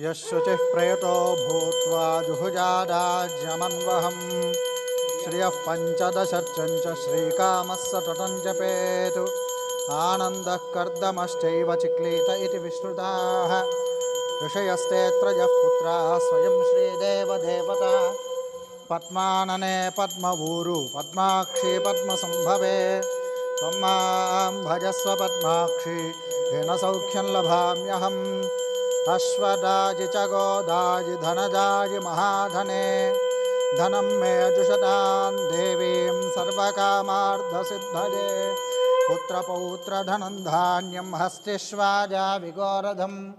यशुचिः प्रयतो भूत्वा जुहुजाडाज्यमन्वहम् श्रियः पञ्चदशर्चं च श्रीकामः सततं जपेतु। आनन्दः कर्दमश्चैव चिक्लीत इति विश्रुताः। ऋषयस्तेऽत्रयः पुत्राः स्वयं श्रीदेवदेवता। पद्मानने पद्मवूरु पद्माक्षी पद्मसम्भवे। त्वं माँ भजस्व पद्माक्षी, येन सौख्यं लभाम्यहम्। अश्वदाजि च गोदाजि धनदाजि महाधने। धनं मे जुषतां देवीं सर्वकामार्धसिद्धये पुत्रपौत्रधनं धान्यं हस्तिष्वाजा विगोरधम्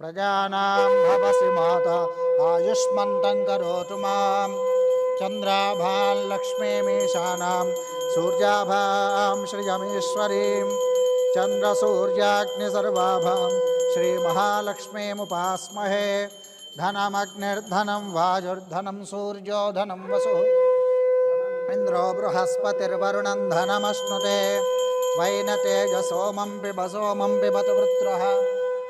प्रजानां भवसि माता आयुष्मन्तं करोतु माँ। चन्द्राभां लक्ष्मीमीशानां, सूर्याभां श्रियमीश्वरीं। चन्द्रसूर्याग्निसर्वाभां श्रीमहालक्ष्मीमुपास्महे धनमग्निर्धनं वायुर्धनं सूर्यो धनं वसुः। इन्द्रो बृहस्पतिर्वरुणं धनमश्नुते। वैनतेजसोमं पिब सोमं पिबतु वृत्रः।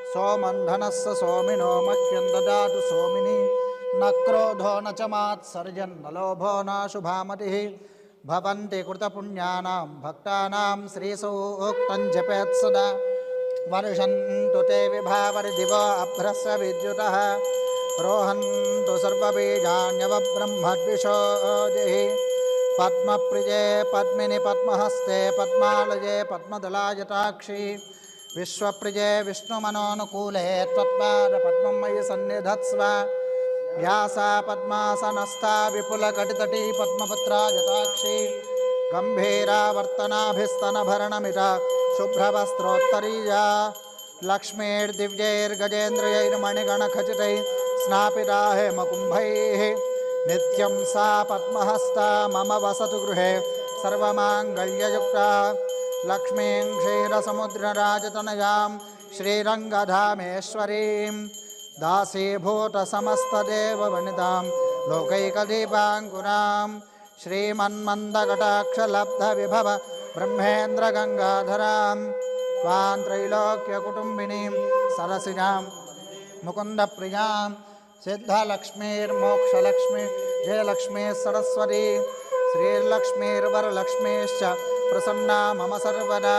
सोमं धनस्य सोमिनो मह्यं ददातु सोमिनि। न क्रोधो न च मात्सर्जन् न लोभो न शुभामतिः। भवन्ति कृतपुण्यानां भक्तानां श्रीसूक्तं जपेत् सदा वर्षन्तु ते विभावरिदिव अभ्रस्य विद्युतः। रोहन्तु सर्वबीजान्यवब्रह्मद्विषोजिः पद्मप्रिये पद्मिनि पद्महस्ते पद्मालये पद्मदलायताक्षी। विश्वप्रिये विष्णुमनोनुकूले त्वत्पादपद्मं मयि सन्निधत्स्व। व्यासा पद्मासनस्था विपुलकटितटी पद्मपत्रा यताक्षी गम्भीरावर्तनाभिस्तनभरणमिता शुभ्रवस्त्रोत्तरीया। लक्ष्मीर्दिव्यैर्गजेन्द्रियैर्मणिगणखचितैः स्नापिता हेमकुम्भैः नित्यं सा पद्महस्ता मम वसतु गृहे। सर्वमाङ्गल्ययुक्ता। लक्ष्मीं क्षीरसमुद्रराजतनयां श्रीरङ्गधामेश्वरीं। दासीभूतसमस्तदेववनितां लोकैकदीपाङ्कुरां। श्रीमन्मन्दकटाक्षलब्धविभव ब्रह्मेन्द्रगङ्गाधरां त्वां त्रैलोक्यकुटुम्बिनीं सरसिजां मुकुन्दप्रियाँ सिद्धलक्ष्मीर्मोक्षलक्ष्मी जयलक्ष्मी सरस्वती श्रीर्लक्ष्मीर्वरलक्ष्मीश्च प्रसन्ना मम सर्वदा।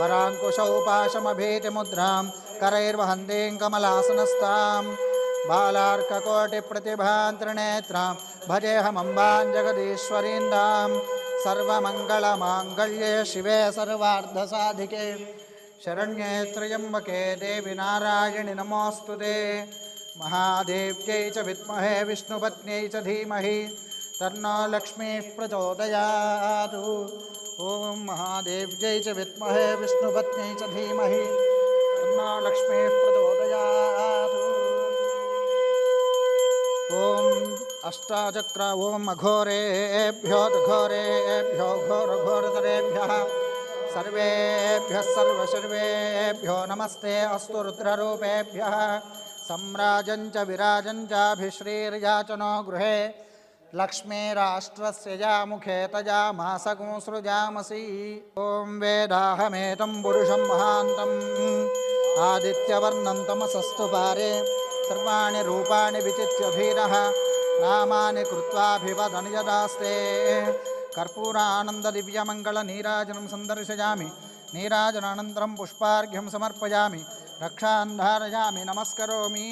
वराङ्कुशौ पाशमभीतिमुद्रां करैर्वहन्तीं कमलासनस्तां बालार्ककोटिप्रतिभां त्रिनेत्रां भजेऽहमम्बां जगदीश्वरीन्दां सर्वमङ्गलमाङ्गल्ये शिवे सर्वार्धसाधिके। शरण्ये त्र्यम्बके देवि नारायणि नमोऽस्तु ते। महादेव्यै च विद्महे विष्णुपत्न्यै च धीमहि। तन्नो लक्ष्मीः प्रचोदयातु। ॐ महादेव्यै च विद्महे विष्णुपत्न्यै च धीमहि। तन्नो लक्ष्मीः प्रचोदयातु। ॐ अष्टाचक्र ॐ अघोरेभ्यो घोरेभ्यो घोरघोरतरेभ्यः सर्वेभ्यः सर्वसर्वेभ्यो नमस्ते अस्तु रुद्ररूपेभ्यः सम्राजं च विराजं चाभिश्रीर्याचनो गृहे लक्ष्मीराष्ट्रस्य यामुखे तजा मासगुं सृजामसि। ॐ वेदाहमेतं पुरुषं महान्तम् आदित्यवर्णं तमसस्तु पारे। सर्वाणि रूपाणि विचित्य धीरः नामानि कृत्वाभिवदन् यदास्ते कर्पूरानन्ददिव्यमङ्गलनीराजनं सन्दर्शयामि नीराजनानन्तरं पुष्पार्घ्यं समर्पयामि रक्षान् धारयामि नमस्करोमि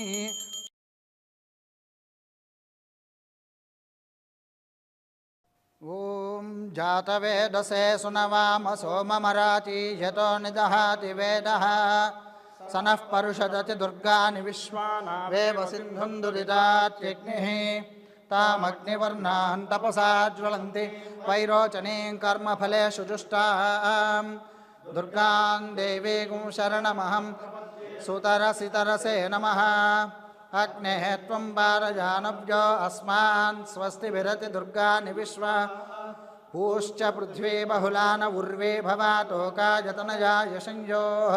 ॐ जातवेदसे सुनवाम सोममराति यतो निदहाति वेदः स नः परुषदति दुर्गानि विश्वानावेव सिन्धुं दुरितात्यग्निः तामग्निवर्णान् तपसा ज्वलन्ति, वैरोचनीं कर्मफलेषु जुष्टां दुर्गां देवीगुं शरणमहं सुतरसितरसे नमः। अग्नेः त्वं पारजानव्यो अस्मान् स्वस्ति विरति दुर्गानि विश्वा। पूश्च पृथ्वी बहुलान उर्वे भवातोका यतनया यशञ्जोः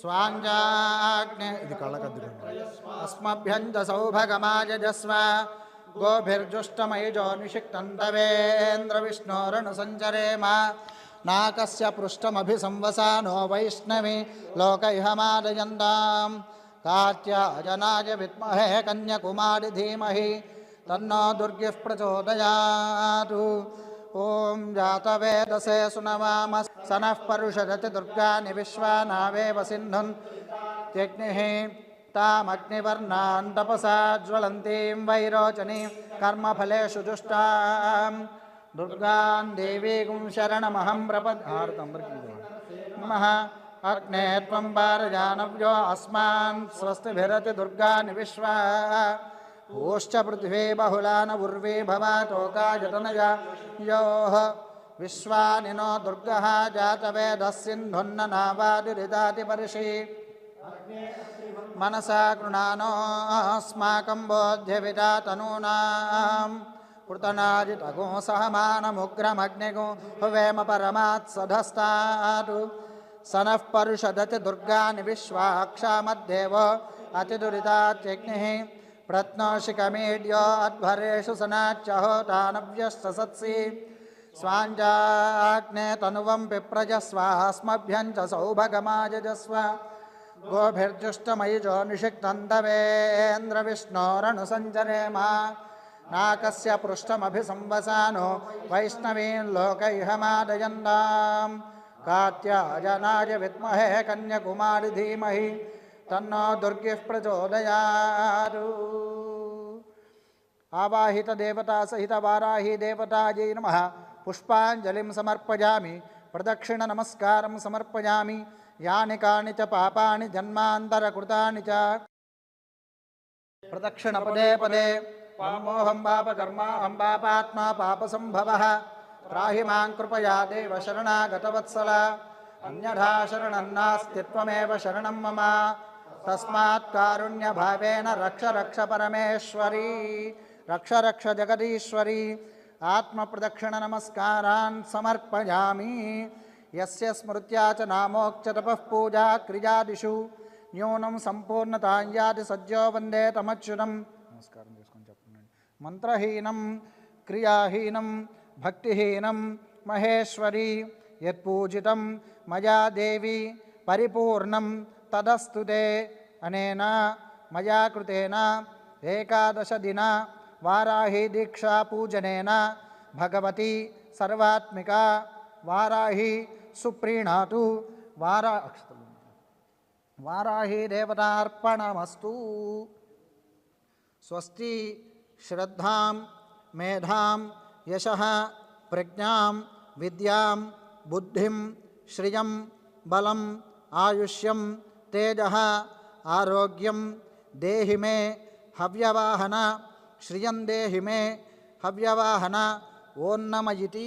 स्वाञ्जाग्ने इति कळकद्रुण् अस्मभ्यञ्जसौभगमायजस्व माक पृष्ठम नाकस्य पृष्ठमभिसंवसानो वैष्णवी लोक इह विमहे कात्याजनाय विद्महे कन्यकुमारि धीमहि, तन्नो दुर्गिः प्रचोदयातु। ॐ जातवेदसे सुनवामः। सनः परुषदति दुर्गानि विश्वानावेव सिन्धुन्। त्यग्निः तामग्निवर्णान् तपसा ज्वलन्तीं वैरोचनीं कर्मफलेषु जुष्टां दुर्गान् देवीगुं शरणमहं प्रपदार्थं नमः। अग्ने त्वं वारजानव्यो अस्मान्। स्वस्तिभिरति विश्वा ऊश्च पृथिवे बहुला न उर्वे भवातोकाजतनया योः विश्वानिनो दुर्गः जातवेदस्सिन्धुन्ननावादिरिदातिपरिषि मनसा गृणानोऽस्माकं बोध्यविदा तनूनाम्। कृतनाजितगो सहमानमुग्रमग्निगो हुवेम परमात्सधस्तातु स नः परुषदति दुर्गानि विश्वाक्षामद्देव अतिदुरितात्यग्निः प्रत्नोशिखमीड्यो अध्वरेषु सनाच्चहोतानव्यस्तसत्सि। स्वाञ्जाग्ने तनुवं पिप्रजस्वास्मभ्यं च सौभगमायजस्व। गोभिर्जुष्टमयिजो निषिक्तन्दवेन्द्रविष्णोरणुसञ्जरेमा नाकस्य पृष्ठमभिसंवसानो वैष्णवीन् लोकैहमादयन्नां कात्यायनाय विद्महे कन्यकुमारि धीमहि తన్నో దుర్గిః ప్రచోదయారు. ఆవాహిత దేవతా సహిత వారాహి దేవతాయై నమ. పుష్పాంజలిం సమర్పయామి. ప్రదక్షిణ నమస్కారం సమర్పయామి. యాని కాని చ పాపాని జన్మాంతరకృతాని చ. ప్రదక్షిణ పదే పదే. పామోహం పాపకర్మాహం పాపాత్మా పాపసంభవ రాహి మాం కృపయా దేవ శరణాగతవత్సల అన్యథా శరణం నాస్తి త్వమేవ శరణం మమ. తస్మాత్ కారుణ్యభావేన రక్ష రక్ష పరమేశ్వరీ రక్ష రక్ష జగదీశ్వరీ ఆత్మప్రదక్షిణ నమస్కారాన్ సమర్పయామి. ఎస్య స్మృత్యా చ నామోక్చ పూజా క్రియాదిషు న్యూనం సంపూర్ణతాం యాతి సజ్జో వందే తమచ్యుతం. నమస్కారం చేసుకొని చెప్పండి. మంత్రహీనం క్రియాహీనం భక్తిహీనం మహేశ్వరి యత్పూజితం మయా దేవి పరిపూర్ణం तदस्तु ते अनेन मया कृतेन एकादशदिन वाराही भगवती सर्वात्मिका वाराही सुप्रीणातु वारा वाराही देवतार्पणमस्तु। स्वस्ति श्रद्धा, मेधा, यशः, प्रज्ञा, विद्या, बुद्धि, श्रिय, बलम आयुष्यं तेज आरोग्यम देहि मे हव्यवाहन श्रियं देहि मे हव्यवाहन ओन्नमयती।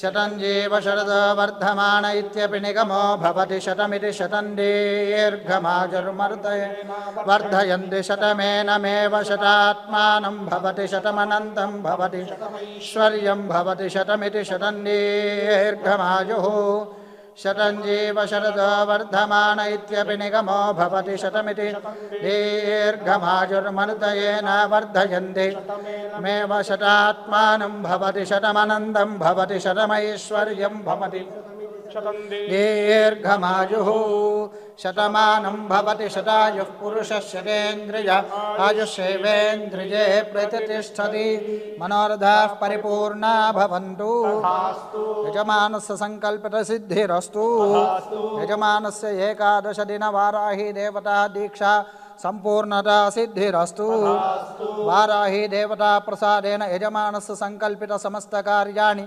शतञ्जीव शरदो वर्धमान इत्यपि निगमो भवति शतमिति शतं दीर्घमाजुर्मर्दय वर्धयन्ति शतमेनमेव शतात्मानं भवति शतमनन्तं भवति। ऐश्वर्यं भवति शतमिति शतंजीव शरदो वर्धमान निगमो भवति शतमिति। दीर्घमायुर्मनुतयेन वर्धयन्ति। मेव शतात्मानं भवति, शतमनन्दं भवति, शतमैश्वर्यं भवति। दीर्घमायुः शतमानं भवति शतायुः पुरुषशतेन्द्रिय आयुषेवेन्द्रिये प्रतिष्ठति। मनोरथाः परिपूर्णा भवन्तु। यजमानस्य सङ्कल्पितसिद्धिरस्तु। यजमानस्य एकादशदिनवाराहि देवता दीक्षा सम्पूर्णता सिद्धिरस्तु। वाराही देवता प्रसादेन यजमानस्य सङ्कल्पितसमस्तकार्याणि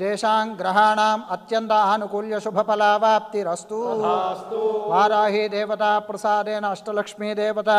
तेषां ग्रहाणाम् अत्यन्त आनुकूल्यशुभफलावाप्तिरस्तु वाराही देवता प्रसादेन अष्टलक्ष्मीदेवता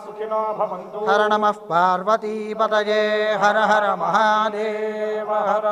సుఖినో భవంతు హర నమ పార్వతీపతయే హర హర మహాదేవ హర